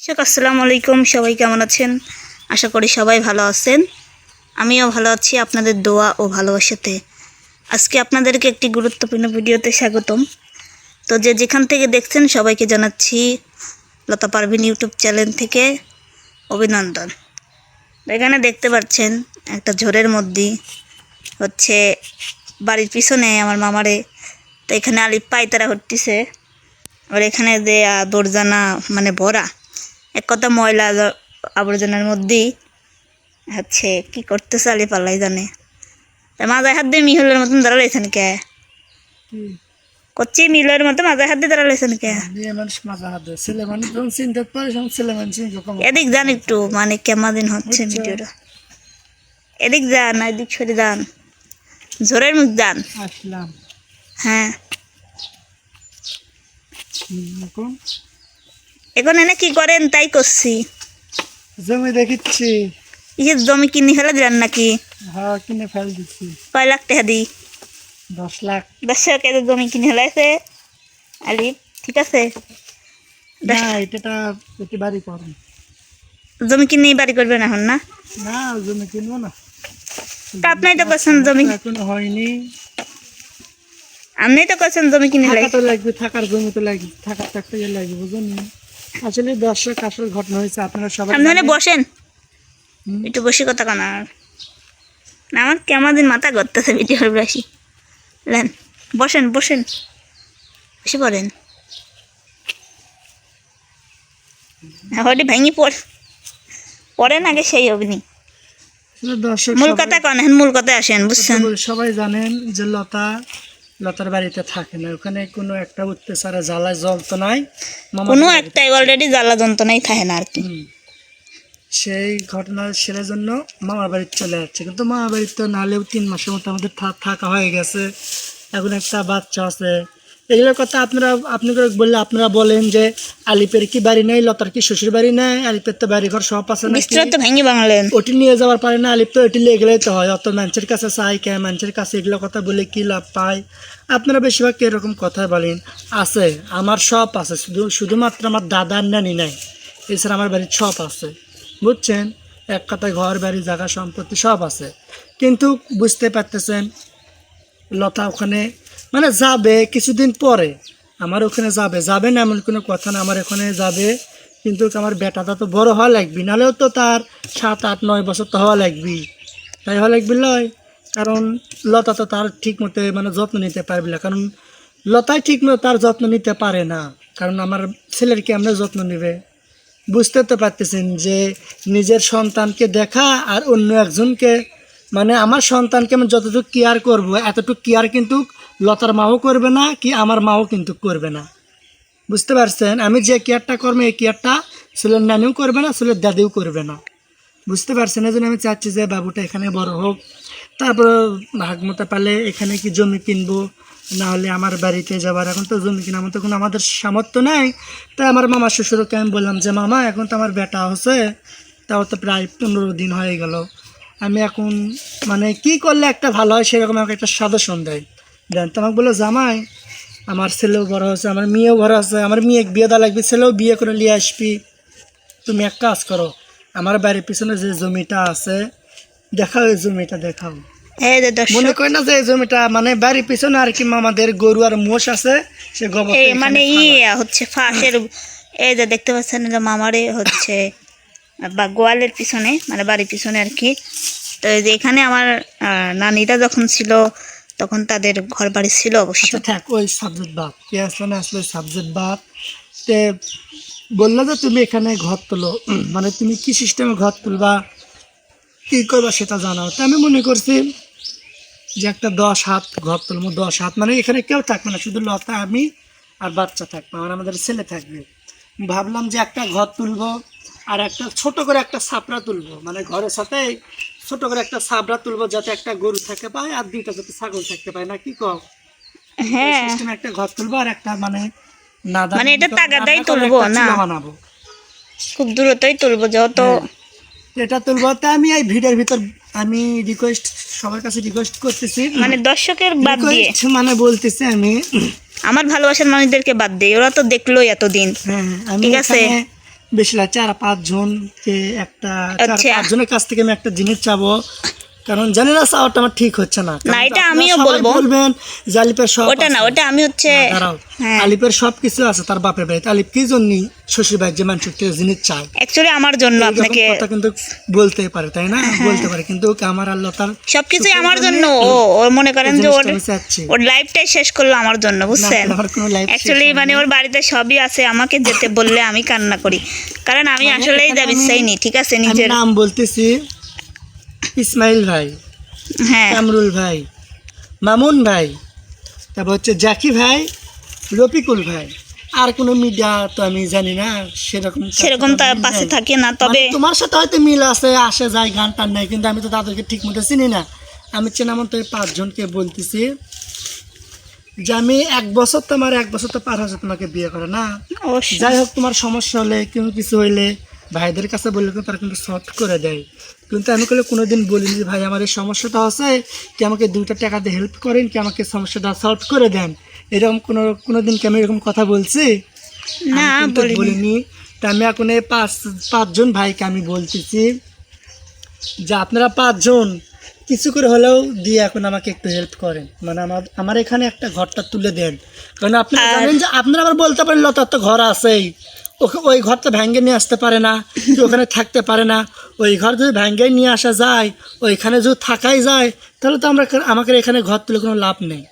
শেখ, আসসালামু আলাইকুম। সবাই কেমন আছেন? আশা করি সবাই ভালো আছেন। আমিও ভালো আছি আপনাদের দোয়া ও ভালোবাসাতে। আজকে আপনাদেরকে একটি গুরুত্বপূর্ণ ভিডিওতে স্বাগতম। তো যে যেখান থেকে দেখছেন, সবাইকে জানাচ্ছি লতা পারভিন ইউটিউব চ্যানেল থেকে অভিনন্দন। এখানে দেখতে পাচ্ছেন, একটা ঝোরের মধ্যে হচ্ছে বাড়ির পিছনে আমার মামারে, তো এখানে আলিপ পাইতারা হট্টিছে। আর এখানে যে দরজানা মানে ভরা এক কথা ময়লা আবর্জনার মধ্যেই হচ্ছে কি করতে আলি পাল্লাই জানে। তা মাজায় হাত দিয়ে মিহলের মতন দাঁড়ালাইছেন কে? করছি মিলের মতো মাজায় হাত দিয়ে দাঁড়ালাইছেন কে এদিক যান একটু মানে কেমন দিন হচ্ছে ভিডিওটা। এদিক যান এদিক সরে যান। জোরের মুখ যান। আসলাম। হ্যাঁ। এখন এনে কি করেন? তাই করছি। জমি দেখিচ্ছি। ইয়ে জমি কিনে ফেলে দিলেন নাকি? হ্যাঁ কিনে ফেল দিচ্ছি। কয় লাখ টাকা দিই? দশ লাখ। দর্শক এদের জমি কিনে ফেলাইছে। আলি ঠিক আছে? না এটা এটি বাড়ি করুন জমি কিনে বাড়ি করবেন এখন না? না জমি কিনবো না। তা আপনি তো করছেন জমি এখন হয়নি। আপনি তো করছেন জমি কিনে লাগবে থাকার জমি তো লাগবে থাকার থাকতে গেলে লাগবে বুঝুন আসলে দর্শক আসল ঘটনা হয়েছে আপনারা সবাই বসেন। একটু বসে কথা কেন আমার কেমন দিন মাথা ভিডিওর বেশি। লেন বসেন বসেন। বসে পড়েন। ভেঙে পড় পড়েন আগে সেই অগ্নি। মূল কথা কন মূল কথায় আসেন বুঝছেন? সবাই জানেন যে লতা লতার বাড়িতে থাকে না। ওখানে কোনো একটা উঠতে জল তো নাই। কোনো একটাই অলরেডি জ্বালা যন্ত্রণাই থাকে না আর কি। সেই ঘটনা সেরের জন্য মামার বাড়িতে চলে যাচ্ছে কিন্তু মামার বাড়িতে তো নাহলেও তিন মাসের মতো আমাদের থাকা হয়ে গেছে। এখন একটা বাচ্চা আছে। এগুলোর কথা আপনারা আপনি বললে আপনারা বলেন যে আলিপের কি বাড়ি নেই লতার কি শ্বশুর বাড়ি নেই আলিপের তো বাড়ি ঘর সব আছে ভেঙে বাংলেন। ওটি নিয়ে যাওয়ার পারে না আলিপ তো ওটি নিয়ে গেলেই তো হয়। অত মানুষের কাছে চাই কে মানুষের কাছে এগুলো কথা বলে কি লাভ পায়? আপনারা বেশিরভাগ এরকম কথা বলেন। আছে আমার সব আছে শুধু শুধুমাত্র আমার দাদার নানি নাই। এছাড়া আমার বাড়ির সব আছে। বুঝছেন? এক কথায় ঘর বাড়ি জায়গা সম্পত্তি সব আছে। কিন্তু বুঝতে পারতেছেন লতা ওখানে মানে যাবে কিছুদিন পরে। আমার ওখানে যাবে। যাবে না এমন কোনো কথা না। আমার ওখানে যাবে। কিন্তু আমার বেটাটা তো বড় হওয়া লাগবে। নাহলেও তো তার সাত, আট, নয় বছর তো হওয়া লাগবে তাই হওয়া লাগবে লয়। কারণ লতা তো তার ঠিক মতো মানে যত্ন নিতে পারবে না। কারণ লতাই ঠিক মতো তার যত্ন নিতে পারে না। কারণ আমার ছেলের কি আমরা যত্ন নেবে। বুঝতে তো পারতেছেন যে নিজের সন্তানকে দেখা আর অন্য একজনকে মানে আমার সন্তানকে আমি যতটুকু কেয়ার করব, এতটুকু কেয়ার কিন্তু লতার মাও করবে না, কি আমার মাও কিন্তু করবে না। বুঝতে পারছেন? আমি যে কেয়ারটা করব, এই কেয়ারটা ছেলের নানিও করবে না, ছেলের দাদিও করবে না। বুঝতে পারছেন? এই জন্য আমি চাচ্ছি যে বাবুটা এখানে বড় হোক। তারপর ভাগ মতো পারলে এখানে কি জমি কিনবো? না হলে আমার বাড়িতে যাবার এখন তো জমি কিনা মতো কোনো আমাদের সামর্থ্য নাই। তাই আমার মামা শ্বশুরকে আমি বললাম যে, মামা, এখন তো আমার বেটা হচ্ছে তাও তো প্রায় পনেরো দিন হয়ে গেল। আমি এখন মানে কি করলে একটা ভালো হয় সেরকম আমাকে একটা সাজেশন দেয়। দেন তো আমাকে বলল জামাই আমার ছেলেও বড় হচ্ছে আমার মেয়েও বড় আছে আমার মেয়ে বিয়ে দেওয়া লাগবে ছেলেও বিয়ে করে নিয়ে আসবি। তুমি এক কাজ করো আমার বাড়ির পিছনে যে জমিটা আছে দেখাও এই জমিটা দেখাও। মনে করি না যে জমিটা মানে বাড়ির পিছনে আর কি আমাদের গরু আর মোষ আছে সে গোবর মানে ইয়ে হচ্ছে ফাঁসের এই যে দেখতে পাচ্ছেন এটা মামারে হচ্ছে বা গোয়ালের পিছনে মানে বাড়ির পিছনে আর কি। তো এই যে এখানে আমার নানিরা যখন ছিল তখন তাদের ঘর বাড়ি ছিল অবশ্য। আচ্ছা থাক, ওই সাবজেক্ট বাদ। কে আসলে, না সাবজেক্ট তে বলল যে তুমি এখানে ঘর তোলো। মানে তুমি কি সিস্টেমে ঘর তুলবা? কী করবা সেটা জানাও। তো আমি মনে করছি যে একটা দশ হাত ঘর তুলবো, দশ হাত। মানে এখানে কেউ থাকবে না, শুধু লতা, আমি আর বাচ্চা থাকবে আর আমাদের ছেলে থাকবে। ভাবলাম যে একটা ঘর তুলবো আর একটা ছোট করে একটা ছাপড়া তুলবো। মানে ঘরের সাথে ছোট করে একটা ছাপড়া তুলবো যাতে একটা গরু থাকতে পায় আর দুইটা যাতে ছাগল থাকতে পায় না কি কও? হ্যাঁ। সিস্টেমে একটা ঘর তুলবো আর একটা মানে নাদা মানে এটা তাগাদাই তুলবো, না? বানাবো। খুব দূরত্বই তুলবো যেহেতু এটা তুলবো তা আমি এই ভিডিওর ভিতর আমি রিকোয়েস্ট সবার কাছে রিকোয়েস্ট করতেছি। মানে দর্শকের বাদ দিয়ে। মানে বলতেছি আমি। আমার ভালোবাসার মানুষদেরকে বাদ দিয়ে ওরা তো দেখলোই এতদিন। হ্যাঁ ঠিক আছে। বেশি লাগছে চার পাঁচজনকে একটা চার আচ্ছা। পাঁচজনের কাছ থেকে আমি একটা জিনিস চাবো কারণ জানি না চাওয়াটা আমার ঠিক হচ্ছে না। না, এটা আমিও বলব। বলবেন যে আলিপের সব ওটা না ওটা আমি হচ্ছে হ্যাঁ। আলিপের সব কিছু আছে তার বাপের বাড়িতে। আলিপ কি জন্য শ্বশুর বাড়ির যে মানুষের থেকে জিনিস চায়? অ্যাকচুয়ালি আমার জন্য আপনাকে হ্যাঁ। কথা কিন্তু বলতে পারে তাই না? বলতে পারে কিন্তু আমার আল্লাহ তার সবকিছুই আমার জন্য ও ও মনে করেন যে ওর ওর লাইফটাই শেষ করল আমার জন্য বুঝছেন? অ্যাকচুয়ালি মানে ওর বাড়িতে সবই আছে আমাকে যেতে বললে আমি কান্না করি। কারণ আমি মানে আসলেই দাবি চাইনি ঠিক আছে নিজের নাম বলতেছি ইসমাইল ভাই হ্যাঁ। কামরুল ভাই মামুন ভাই তারপর হচ্ছে জাকি ভাই রফিকুল ভাই। আর কোনো মিডিয়া তো আমি জানি না সেরকম সেরকম তার পাশে থাকে না তবে মানে তোমার সাথে হয়তো মিল আছে আসে যায় গান টান নাই কিন্তু আমি তো তাদেরকে ঠিক মতো চিনি না। আমি চেনা মতো পাঁচজনকে বলতেছি যে আমি এক বছর তোমার এক বছর তো পার হচ্ছে তোমাকে বিয়ে করে না। যাই হোক তোমার সমস্যা হলে কোনো কিছু হইলে ভাইদের কাছে বললে কিন্তু তারা কিন্তু সলভ করে দেয়। কিন্তু আমি কোনো কোনোদিন বলিনি যে ভাই আমার এই সমস্যাটা আছে কি আমাকে দুইটা টাকা দিয়ে হেল্প করেন কি আমাকে সমস্যাটা সলভ করে দেন? এরকম কোনো কোনোদিন কি আমি এরকম কথা বলছি? না বলিনি। তা আমি এখন এই পাঁচ পাঁচজন ভাইকে আমি বলতেছি যে আপনারা পাঁচজন কিছু করে হলেও দিয়ে এখন আমাকে একটু হেল্প করেন। মানে আমার আমার এখানে একটা ঘরটা তুলে দেন। কারণ আপনারা জানেন যে আপনারা আবার বলতে পারেন লতার তো ঘর আছেই। ওকে ওই ঘরটা ভেঙে নিয়ে আসতে পারে না কি ওখানে থাকতে পারে না। ওই ঘর যদি ভেঙে নিয়ে আসা যায় ওইখানে যদি থাকাই যায় তাহলে তো আমরা আমাকে এখানে ঘর তুলে কোনো লাভ নেই।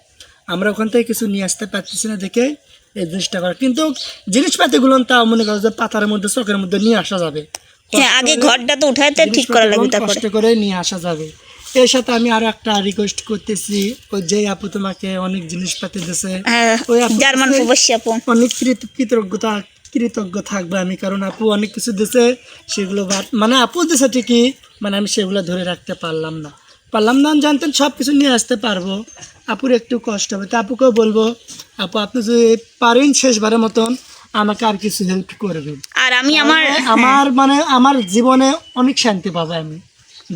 আমরা ওখান থেকে কিছু নিয়ে আসতে পারতেছি না দেখে এই জিনিসটা করা। কিন্তু জিনিসপাতিগুলো তাও মনে করো যে পাতার মধ্যে চোখের মধ্যে নিয়ে আসা যাবে। হ্যাঁ আগে ঘরটা তো উঠাইতে ঠিক করা লাগবে তারপরে। কষ্ট করে নিয়ে আসা যাবে। এর সাথে আমি আরও একটা রিকোয়েস্ট করতেছি। ওই যে আপু তোমাকে অনেক জিনিসপাতি দিয়েছে। হ্যাঁ, ওই আপু জার্মান প্রবাসী আপু। অনেক কৃত- কৃতজ্ঞতা কৃতজ্ঞ থাকবে আমি কারণ আপু অনেক কিছু দিছে সেগুলো মানে আপু দিছে ঠিকই মানে আমি সেগুলো ধরে রাখতে পারলাম না। পারলাম না জানতেন সব কিছু নিয়ে আসতে পারব। আপুর একটু কষ্ট হবে তো আপুকেও বলব আপু আপনি যদি পারেন শেষবারের মতন আমাকে আর কিছু হেল্প করবেন। আর আমি আমার আমার মানে আমার জীবনে অনেক শান্তি পাবো আমি।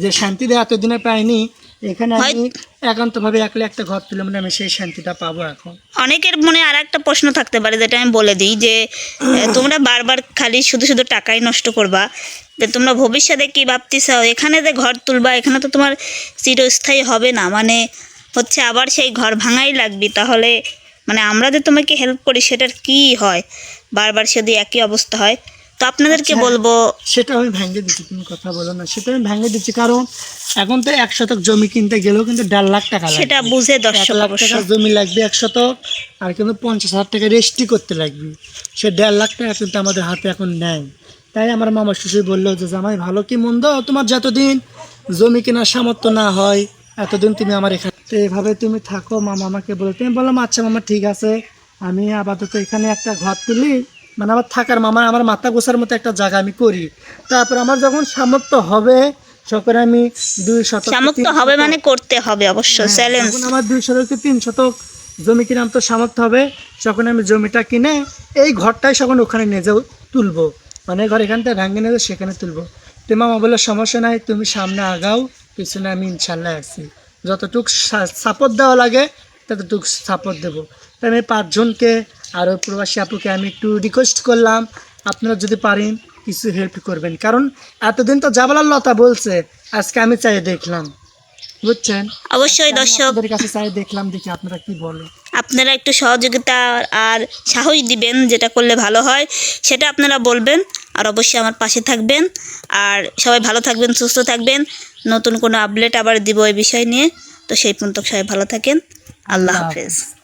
যে শান্তি দিয়ে এতদিনে পাইনি এখানে আমি একান্তভাবে একলা একটা ঘর তুলে মানে আমি সেই শান্তিটা পাবো এখন। অনেকের মনে আর একটা প্রশ্ন থাকতে পারে যেটা আমি বলে দিই যে তোমরা বারবার খালি শুধু শুধু টাকাই নষ্ট করবা যে তোমরা ভবিষ্যতে কি ভাবতেছ? এখানে যে ঘর তুলবা এখানে তো তোমার চিরস্থায়ী হবে না। মানে হচ্ছে আবার সেই ঘর ভাঙাই লাগবে। তাহলে মানে আমরা যে তোমাকে হেল্প করি সেটার কি হয়? বারবার যদি একই অবস্থা হয় তো আপনাদেরকে আচ্ছা। বলব সেটা আমি ভেঙে দিচ্ছি তুমি কথা বলো না। সেটা আমি ভেঙে দিচ্ছি কারণ এখন তো এক শতক জমি কিনতে গেলেও কিন্তু দেড় লাখ টাকা সেটা বুঝে দর্শক লাখ টাকা জমি লাগবে এক শতক আর কিন্তু পঞ্চাশ হাজার টাকা রেজিস্ট্রি করতে লাগবে। সে দেড় লাখ টাকা কিন্তু আমাদের হাতে এখন নেয় তাই আমার মামা শ্বশুর বলল যে জামাই ভালো কি মন্দ? তোমার যতদিন জমি কেনার সামর্থ্য না হয় এতদিন তুমি আমার এখানে তো এভাবে তুমি থাকো মামা আমাকে বলে তুমি বললাম আচ্ছা মামা ঠিক আছে। আমি আপাতত এখানে একটা ঘর তুলি মানে আমার থাকার মামা আমার মাথা গোছার মতো একটা জায়গা আমি করি। তারপর আমার যখন সামর্থ্য হবে তখন আমি দুই শতক সামর্থ্য হবে মানে করতে হবে অবশ্য হ্যাঁ, চ্যালেঞ্জ আমার দুই শতক তিন শতক জমি কিনে আমার তো সামর্থ্য হবে তখন আমি জমিটা কিনে এই ঘরটাই তখন ওখানে নিয়ে যাও তুলবো। মানে ঘর এখান থেকে ভেঙে নিয়ে সেখানে তুলবো। তো মামা বলল সমস্যা নাই তুমি সামনে আগাও পিছনে আমি ইনশাল্লাহ আছি। যতটুকু সাপোর্ট দেওয়া লাগে ততটুকু সাপোর্ট দেবো। তাই আমি পাঁচজনকে আর ওই প্রবাসী আপুকে আমি একটু রিকোয়েস্ট করলাম। আপনারা যদি পারেন কিছু হেল্প করবেন। কারণ এতদিন তো জাবালার লতা বলছে আজকে আমি চাই দেখলাম। বুঝছেন? অবশ্যই দর্শক। কাছে চাই দেখলাম দেখি আপনারা কি বলেন আপনারা একটু সহযোগিতা আর সাহস দিবেন যেটা করলে ভালো হয় সেটা আপনারা বলবেন। আর অবশ্যই আমার পাশে থাকবেন। আর সবাই ভালো থাকবেন সুস্থ থাকবেন। নতুন কোনো আপডেট আবার দিব এই বিষয় নিয়ে। তো সেই পর্যন্ত সবাই ভালো থাকেন। আল্লাহ হাফেজ।